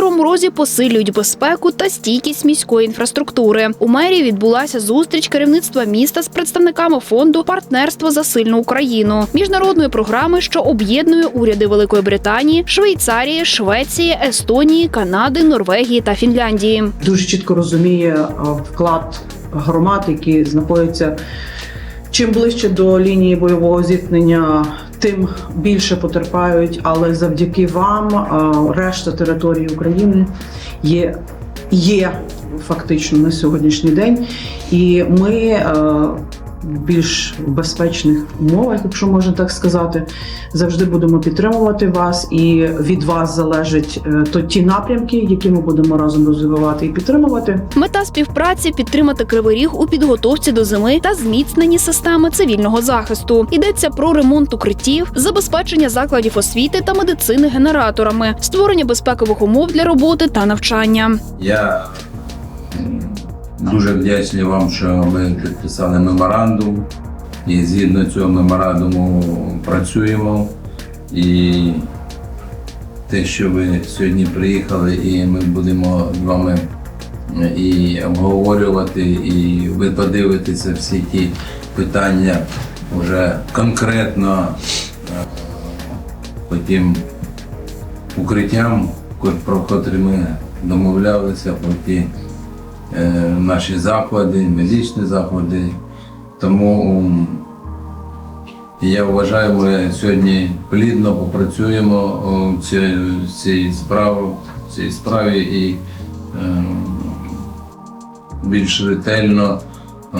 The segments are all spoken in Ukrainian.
Кривому Розі посилюють безпеку та стійкість міської інфраструктури. У мерії відбулася зустріч керівництва міста з представниками фонду Партнерство за сильну Україну міжнародної програми, що об'єднує уряди Великої Британії, Швейцарії, Швеції, Естонії, Канади, Норвегії та Фінляндії. дуже чітко розуміє е, вклад громад, які знаходяться чим ближче до лінії бойового зіткнення, тим більше потерпають. Але завдяки вам е, решта території України є, є фактично на сьогоднішній день, і ми. Більш безпечних умовах, якщо можна так сказати, завжди будемо підтримувати вас, і від вас залежать е, то ті напрямки, які ми будемо разом розвивати і підтримувати. Мета співпраці підтримати кривий ріг у підготовці до зими та зміцненні системи цивільного захисту. Йдеться про ремонт укриттів, забезпечення закладів освіти та медицини генераторами, створення безпекових умов для роботи та навчання. Я дуже вдячний вам, що ми підписали меморандум. І згідно цього меморандуму працюємо. І те, що ви сьогодні приїхали, і ми будемо з вами е, і обговорювати, і ви подивитеся всі ті питання вже конкретно е, по тим укриттям, про котрі ми домовлялися, про ті наші заклади, медичні заклади. Тому я вважаю, ми сьогодні плідно попрацюємо в цій, справі, в цій справі і е, більш ретельно е,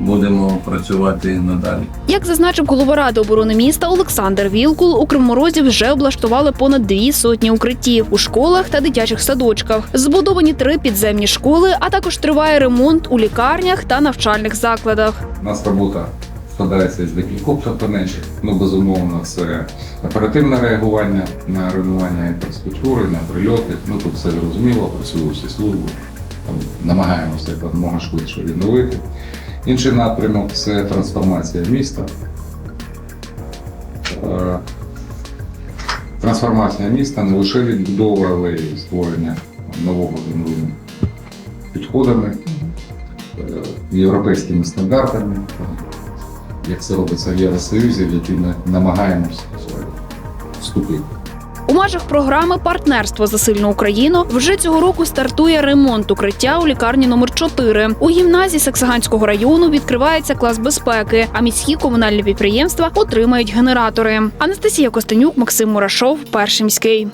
будемо працювати надалі. Як зазначив голова ради оборони міста Олександр Вілкул, у Кривморозі вже облаштували понад дві сотні укриттів у школах та дитячих садочках. Збудовані три підземні школи, а також триває ремонт у лікарнях та навчальних закладах. У нас робота складається з декількох компонентів. Ну, безумовно, це оперативне реагування на руйнування інфраструктури, на прильоти. Ну тут все зрозуміло, працюють всі служби. Там намагаємося якомога швидше відновити. Інший напрямок це трансформація міста. Е, Трансформація міста не лише відбудова, але й створення нового новими підходами, е, європейськими стандартами, як це робиться в Євросоюзі, в який ми намагаємося вступити. У межах програми Партнерство за сильну Україну вже цього року стартує ремонт укриття у лікарні номер 4 У гімназії Саксаганського району відкривається клас безпеки, а міські комунальні підприємства отримають генератори. Анастасія Костенюк, Максим Мурашов, перший міський.